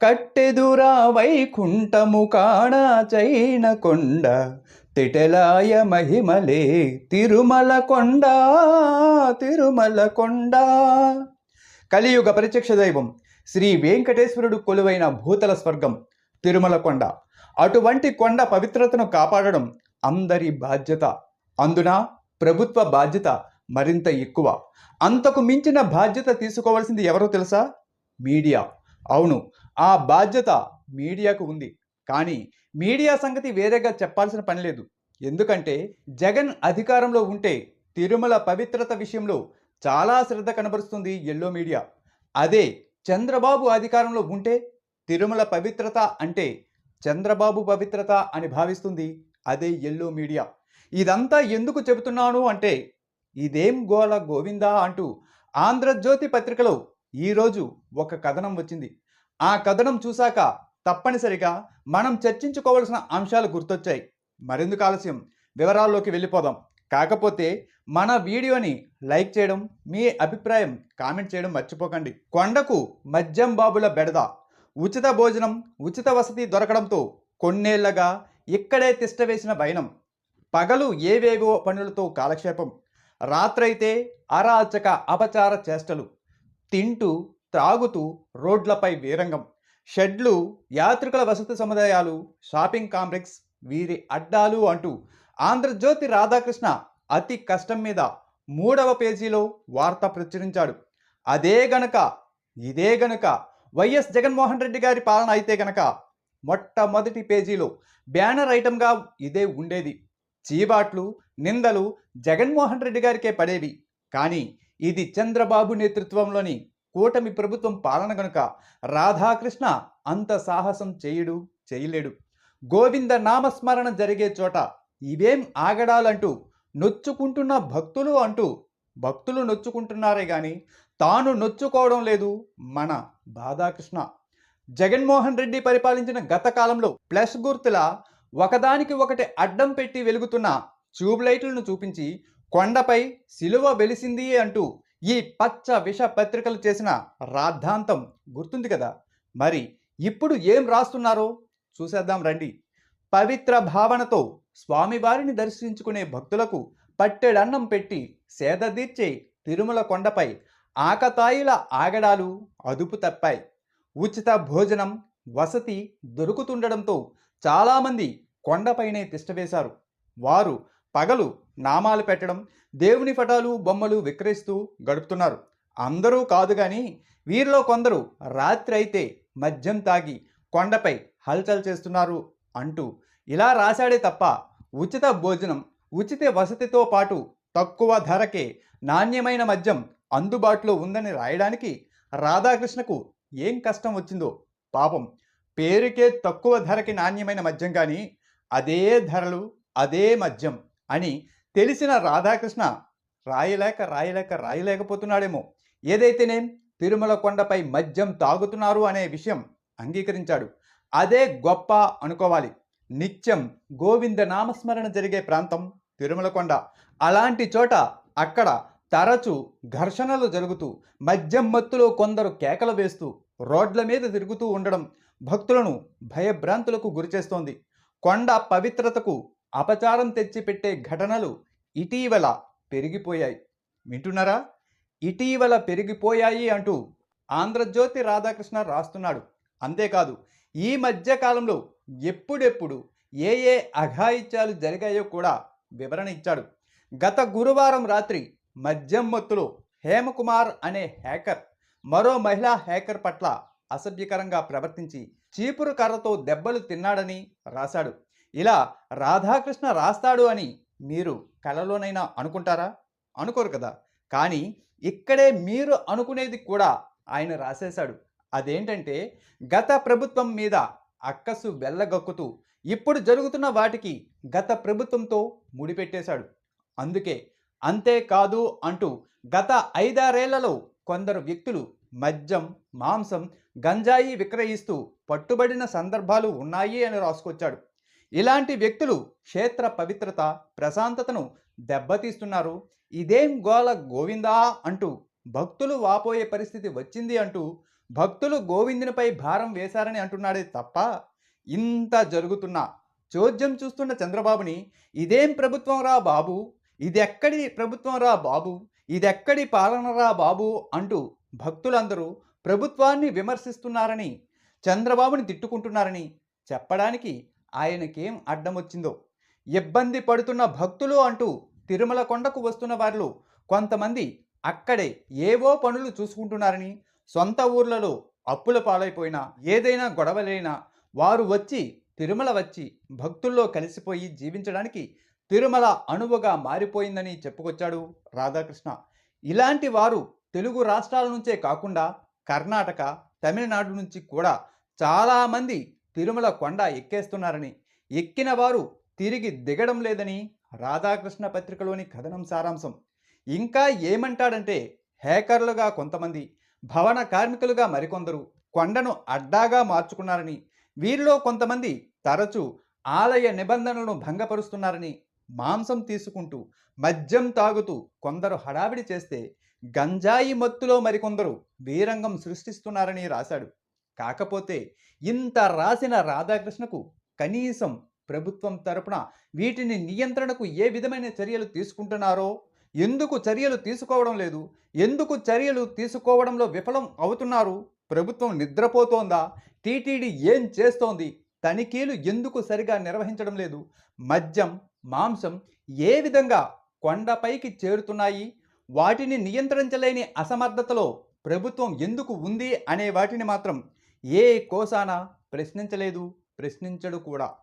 కట్టెదురా వైకుంఠము కాణ చైన కొండ తిటలాయ మహిమలే తిరుమల కొండ తిరుమల కొండ. కలియుగ ప్రత్యక్ష దైవం శ్రీ వెంకటేశ్వరుడు కొలువైన భూతల స్వర్గం తిరుమల కొండ. అటువంటి కొండ పవిత్రతను కాపాడడం అందరి బాధ్యత. అందున ప్రభుత్వ బాధ్యత మరింత ఎక్కువ. అంతకు మించిన బాధ్యత తీసుకోవాల్సింది ఎవరో తెలుసా? మీడియా. అవును ఆ బాధ్యత మీడియాకు ఉంది. కానీ మీడియా సంగతి వేరేగా చెప్పాల్సిన పని లేదు. ఎందుకంటే జగన్ అధికారంలో ఉంటే తిరుమల పవిత్రత విషయంలో చాలా శ్రద్ధ కనబరుస్తుంది ఎల్లో మీడియా. అదే చంద్రబాబు అధికారంలో ఉంటే తిరుమల పవిత్రత అంటే చంద్రబాబు పవిత్రత అని భావిస్తుంది అదే ఎల్లో మీడియా. ఇదంతా ఎందుకు చెబుతున్నాను అంటే ఇదేం గోల గోవిందా అంటూ ఆంధ్రజ్యోతి పత్రికలో ఈరోజు ఒక కథనం వచ్చింది. ఆ కథనం చూశాక తప్పనిసరిగా మనం చర్చించుకోవాల్సిన అంశాలు గుర్తొచ్చాయి. మరెందుకు ఆలస్యం? వివరాల్లోకి వెళ్ళిపోదాం. కాకపోతే మన వీడియోని లైక్ చేయడం మీ అభిప్రాయం కామెంట్ చేయడం మర్చిపోకండి. కొండకు మద్యం బాబుల బెడద. ఉచిత భోజనం ఉచిత వసతి దొరకడంతో కొన్నేళ్ళగా ఇక్కడే తిష్టవేసిన వైనం. పగలు ఏవేవో పనులతో కాలక్షేపం. రాత్రైతే అరాచక అపచార చేష్టలు. తింటూ త్రాగుతూ రోడ్లపై వీరంగం. షెడ్లు యాత్రికుల వసతి సముదాయాలు షాపింగ్ కాంప్లెక్స్ వీరి అడ్డాలు అంటూ ఆంధ్రజ్యోతి రాధాకృష్ణ అతి కష్టం మీద మూడవ పేజీలో వార్త ప్రచురించాడు. అదే గనక ఇదే గనక వైఎస్ జగన్మోహన్ రెడ్డి గారి పాలన అయితే గనక మొట్టమొదటి పేజీలో బ్యానర్ ఐటమ్గా ఇదే ఉండేది. చీబాట్లు నిందలు జగన్మోహన్ రెడ్డి గారికే పడేవి. కానీ ఇది చంద్రబాబు నేతృత్వంలోని కూటమి ప్రభుత్వం పాలన గనుక రాధాకృష్ణ అంత సాహసం చేయుడు చేయలేడు. గోవింద నామస్మరణ జరిగే చోట ఇవేం ఆగడాలంటూ నొచ్చుకుంటున్న భక్తులు అంటూ భక్తులు నొచ్చుకుంటున్నారే గాని తాను నొచ్చుకోవడం లేదు మన బాధాకృష్ణ జగన్మోహన్ రెడ్డి పరిపాలించిన గత కాలంలో ప్లస్ గుర్తుల ఒకదానికి ఒకటి అడ్డం పెట్టి వెలుగుతున్న ట్యూబ్ లైట్లను చూపించి కొండపై సిలువ వెలిసింది అంటూ ఈ పచ్చ విష పత్రికలు చేసిన రాద్ధాంతం గుర్తుంది కదా? మరి ఇప్పుడు ఏం రాస్తున్నారో? చూసేద్దాం రండి. పవిత్ర భావనతో స్వామివారిని దర్శించుకునే భక్తులకు పట్టెడన్నం పెట్టి సేదదీర్చే తిరుమల కొండపై ఆకతాయిల ఆగడాలు అదుపు తప్పాయి. ఉచిత భోజనం వసతి దొరుకుతుండడంతో చాలామంది కొండపైనే తిష్టవేశారు వారు పగలు నామాలు పెట్టడం దేవుని పటాలు బొమ్మలు విక్రయిస్తూ గడుపుతున్నారు. అందరూ కాదు కానీ వీరిలో కొందరు రాత్రి అయితే మద్యం తాగి కొండపై హల్చల్ చేస్తున్నారు అంటూ ఇలా రాశాడే తప్ప ఉచిత భోజనం ఉచిత వసతితో పాటు తక్కువ ధరకే నాణ్యమైన మద్యం అందుబాటులో ఉందని రాయడానికి రాధాకృష్ణకు ఏం కష్టం వచ్చిందో పాపం. పేరుకే తక్కువ ధరకి నాణ్యమైన మద్యం కానీ అదే ధరలు అదే మద్యం. అని తెలిసిన రాధాకృష్ణ రాయలేక రాయలేక రాయలేకపోతున్నాడేమో. ఏదైతేనేం తిరుమల కొండపై మద్యం తాగుతున్నారు అనే విషయం అంగీకరించాడు. అదే గొప్ప అనుకోవాలి. నిత్యం గోవింద నామస్మరణ జరిగే ప్రాంతం తిరుమల కొండ. అలాంటి చోట అక్కడ తరచు ఘర్షణలు జరుగుతూ మద్యం మత్తులో కొందరు కేకలు వేస్తూ రోడ్ల మీద తిరుగుతూ ఉండడం భక్తులను భయభ్రాంతులకు గురిచేస్తోంది. కొండ పవిత్రతకు అపచారం తెచ్చిపెట్టే ఘటనలు ఇటీవల పెరిగిపోయాయి. వింటున్నారా? ఇటీవల పెరిగిపోయాయి అంటూ ఆంధ్రజ్యోతి రాధాకృష్ణ రాస్తున్నాడు. అంతేకాదు ఈ మధ్యకాలంలో ఎప్పుడెప్పుడు ఏ ఏ అఘాయిత్యాలు జరిగాయో కూడా వివరణ ఇచ్చాడు. గత గురువారం రాత్రి మద్యం మత్తులో హేమకుమార్ అనే హ్యాకర్ మరో మహిళా హ్యాకర్ పట్ల అసభ్యకరంగా ప్రవర్తించి చీపురు కర్రతో దెబ్బలు తిన్నాడని రాశాడు. ఇలా రాధాకృష్ణ రాస్తాడు అని మీరు కలలోనైనా అనుకుంటారా? అనుకోరు కదా. కానీ ఇక్కడే మీరు అనుకునేది కూడా ఆయన రాసేశాడు. అదేంటంటే గత ప్రభుత్వం మీద అక్కసు వెళ్ళగక్కుతూ ఇప్పుడు జరుగుతున్న వాటికి గత ప్రభుత్వంతో ముడిపెట్టేశాడు. అందుకే అంతేకాదు అంటూ గత ఐదారేళ్ళలో కొందరు వ్యక్తులు మద్యం మాంసం గంజాయి విక్రయిస్తూ పట్టుబడిన సందర్భాలు ఉన్నాయి అని రాసుకొచ్చాడు. ఇలాంటి వ్యక్తులు క్షేత్ర పవిత్రత ప్రశాంతతను దెబ్బతీస్తున్నారు. ఇదేం గోల గోవిందా అంటూ భక్తులు వాపోయే పరిస్థితి వచ్చింది అంటూ భక్తులు గోవిందునిపై భారం వేశారని అంటున్నాడే తప్ప ఇంత జరుగుతున్నా. చోద్యం చూస్తున్న చంద్రబాబుని ఇదేం ప్రభుత్వం రా బాబు? ఇదెక్కడి ప్రభుత్వం రా బాబు? ఇదెక్కడి పాలన రా బాబు? అంటూ భక్తులందరూ ప్రభుత్వాన్ని విమర్శిస్తున్నారని చంద్రబాబుని తిట్టుకుంటున్నారని చెప్పడానికి ఆయనకేం అడ్డం వచ్చిందో ఇబ్బంది పడుతున్న భక్తులు అంటూ తిరుమల కొండకు వస్తున్న వారిలో కొంతమంది అక్కడే ఏవో పనులు చూసుకుంటున్నారని సొంత ఊర్లలో అప్పుల పాలైపోయినా ఏదైనా గొడవలైనా వారు వచ్చి తిరుమల వచ్చి భక్తుల్లో కలిసిపోయి జీవించడానికి తిరుమల అణువుగా మారిపోయిందని చెప్పుకొచ్చాడు రాధాకృష్ణ. ఇలాంటి వారు తెలుగు రాష్ట్రాల నుంచే కాకుండా కర్ణాటక తమిళనాడు నుంచి కూడా చాలామంది తిరుమల కొండ ఎక్కేస్తున్నారని. ఎక్కిన వారు తిరిగి దిగడం లేదని రాధాకృష్ణ పత్రికలోని కథనం సారాంశం. ఇంకా ఏమంటాడంటే హ్యాకర్లుగా కొంతమంది భవన కార్మికులుగా మరికొందరు కొండను అడ్డాగా మార్చుకున్నారని వీరిలో కొంతమంది తరచూ ఆలయ నిబంధనలను భంగపరుస్తున్నారని మాంసం తీసుకుంటూ మద్యం తాగుతూ కొందరు హడావిడి చేస్తే గంజాయి మత్తులో మరికొందరు వీరంగం సృష్టిస్తున్నారని రాశాడు. కాకపోతే ఇంత రాసిన రాధాకృష్ణకు కనీసం ప్రభుత్వం తరపున వీటిని నియంత్రణకు ఏ విధమైన చర్యలు తీసుకుంటున్నారో ఎందుకు చర్యలు తీసుకోవడం లేదు ఎందుకు చర్యలు తీసుకోవడంలో విఫలం అవుతున్నారు ప్రభుత్వం నిద్రపోతోందా టీటీడీ ఏం చేస్తోంది తనిఖీలు ఎందుకు సరిగా నిర్వహించడం లేదు మద్యం మాంసం ఏ విధంగా కొండపైకి చేరుతున్నాయి వాటిని నియంత్రించలేని అసమర్థతలో ప్రభుత్వం ఎందుకు ఉంది అనే వాటిని మాత్రం ఏ కోసాన ప్రశ్నించలేదు ప్రశ్నించడు కూడా.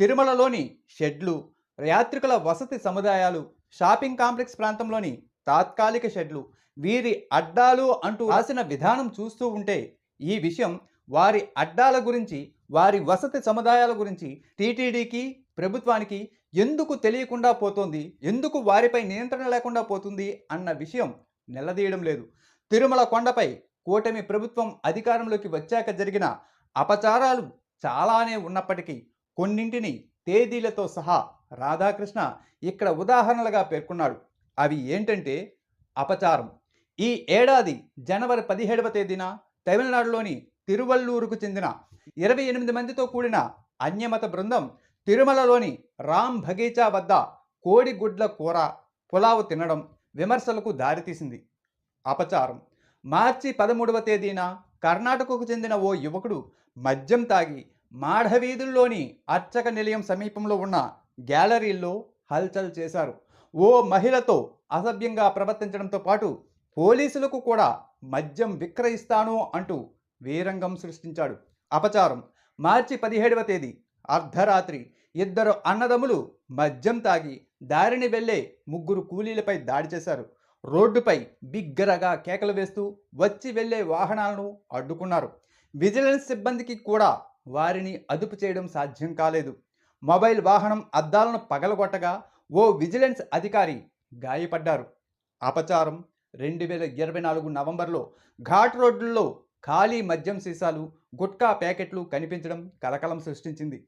తిరుమలలోని షెడ్లు యాత్రికుల వసతి సముదాయాలు షాపింగ్ కాంప్లెక్స్ ప్రాంతంలోని తాత్కాలిక షెడ్లు వీరి అడ్డాలు అంటూ రాసిన విధానం చూస్తూ ఉంటే ఈ విషయం వారి అడ్డాల గురించి వారి వసతి సముదాయాల గురించి టీటీడీకి ప్రభుత్వానికి ఎందుకు తెలియకుండా పోతోంది? ఎందుకు వారిపై నియంత్రణ లేకుండా పోతుంది? అన్న విషయం నిలదీయడం లేదు. తిరుమల కొండపై కూటమి ప్రభుత్వం అధికారంలోకి వచ్చాక జరిగిన అపచారాలు చాలానే ఉన్నప్పటికీ కొన్నింటిని తేదీలతో సహా రాధాకృష్ణ ఇక్కడ ఉదాహరణలుగా పేర్కొన్నాడు. అవి ఏంటంటే అపచారం. ఈ ఏడాది జనవరి పదిహేడవ తేదీన తమిళనాడులోని తిరువల్లూరుకు చెందిన ఇరవై ఎనిమిది మందితో కూడిన అన్యమత బృందం తిరుమలలోని రామ్ బగీచా వద్ద కోడిగుడ్ల కూర పులావు తినడం విమర్శలకు దారితీసింది. అపచారం. మార్చి పదమూడవ తేదీన కర్ణాటకకు చెందిన ఓ యువకుడు మద్యం తాగి మాఢవీధుల్లోని అర్చక నిలయం సమీపంలో ఉన్న గ్యాలరీల్లో హల్చల్ చేశారు. ఓ మహిళతో అసభ్యంగా ప్రవర్తించడంతో పాటు పోలీసులకు కూడా మద్యం విక్రయిస్తాను అంటూ వీరంగం సృష్టించాడు. అపచారం. మార్చి పదిహేడవ తేదీ అర్ధరాత్రి ఇద్దరు అన్నదమ్ములు మద్యం తాగి దారిని వెళ్ళే ముగ్గురు కూలీలపై దాడి చేశారు. రోడ్డుపై బిగ్గరగా కేకలు వేస్తూ వచ్చి వెళ్ళే వాహనాలను అడ్డుకున్నారు. విజిలెన్స్ సిబ్బందికి కూడా వారిని అదుపు చేయడం సాధ్యం కాలేదు. మొబైల్ వాహనం అద్దాలను పగలగొట్టగా ఓ విజిలెన్స్ అధికారి గాయపడ్డారు. అపచారం రెండు వేల ఇరవై నాలుగు నవంబర్లో ఘాట్ రోడ్లలో ఖాళీ మద్యం సీసాలు గుట్కా ప్యాకెట్లు కనిపించడం కలకలం సృష్టించింది.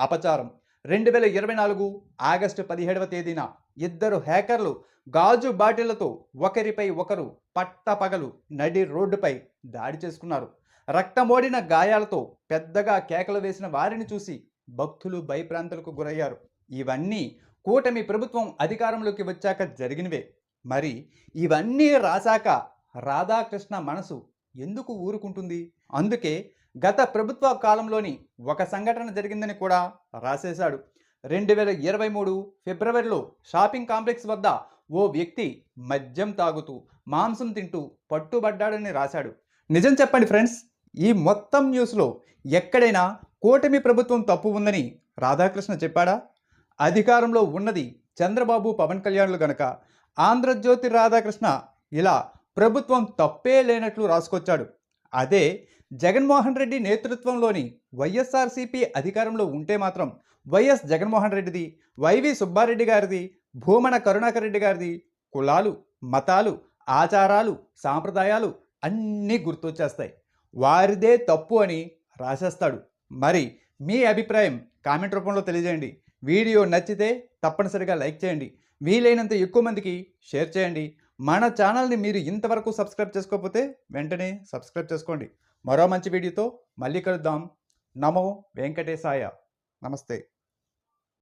అపచారం రెండు వేల ఇరవై నాలుగు ఆగస్టు పదిహేడవ తేదీన ఇద్దరు హ్యాకర్లు గాజు బాటిళ్ళతో ఒకరిపై ఒకరు పట్టపగలు నడి రోడ్డుపై దాడి చేసుకున్నారు. రక్తమోడిన గాయాలతో పెద్దగా కేకలు వేసిన వారిని చూసి భక్తులు భయప్రాంతులకు గురయ్యారు. ఇవన్నీ కూటమి ప్రభుత్వం అధికారంలోకి వచ్చాక జరిగినవే. మరి ఇవన్నీ రాశాక రాధాకృష్ణ మనసు ఎందుకు ఊరుకుంటుంది? అందుకే గత ప్రభుత్వ కాలంలోని ఒక సంఘటన జరిగిందని కూడా రాసేశాడు. రెండు వేల ఇరవై మూడు ఫిబ్రవరిలో షాపింగ్ కాంప్లెక్స్ వద్ద ఓ వ్యక్తి మద్యం తాగుతూ మాంసం తింటూ పట్టుబడ్డాడని రాశాడు. నిజం చెప్పండి ఫ్రెండ్స్ ఈ మొత్తం న్యూస్లో ఎక్కడైనా కూటమి ప్రభుత్వం తప్పు ఉందని రాధాకృష్ణ చెప్పాడా? అధికారంలో ఉన్నది చంద్రబాబు పవన్ కళ్యాణ్లు గనక ఆంధ్రజ్యోతి రాధాకృష్ణ ఇలా ప్రభుత్వం తప్పే లేనట్లు రాసుకొచ్చాడు. అదే జగన్మోహన్ రెడ్డి నేతృత్వంలోని వైఎస్ఆర్సీపీ అధికారంలో ఉంటే మాత్రం వైఎస్ జగన్మోహన్ రెడ్డిది వైవి సుబ్బారెడ్డి గారిది భూమన కరుణాకర్ రెడ్డి గారిది కులాలు మతాలు ఆచారాలు సాంప్రదాయాలు అన్నీ గుర్తొచ్చేస్తాయి. వారిదే తప్పు అని రాసేస్తాడు. మరి మీ అభిప్రాయం కామెంట్ రూపంలో తెలియజేయండి. వీడియో నచ్చితే తప్పనిసరిగా లైక్ చేయండి. వీలైనంత ఎక్కువ మందికి షేర్ చేయండి. మన ఛానల్ని మీరు ఇంతవరకు సబ్స్క్రైబ్ చేసుకోకపోతే వెంటనే సబ్స్క్రైబ్ చేసుకోండి. మరో మంచి వీడియోతో మళ్ళీ కలుద్దాం. నమో వెంకటేశాయ. నమస్తే.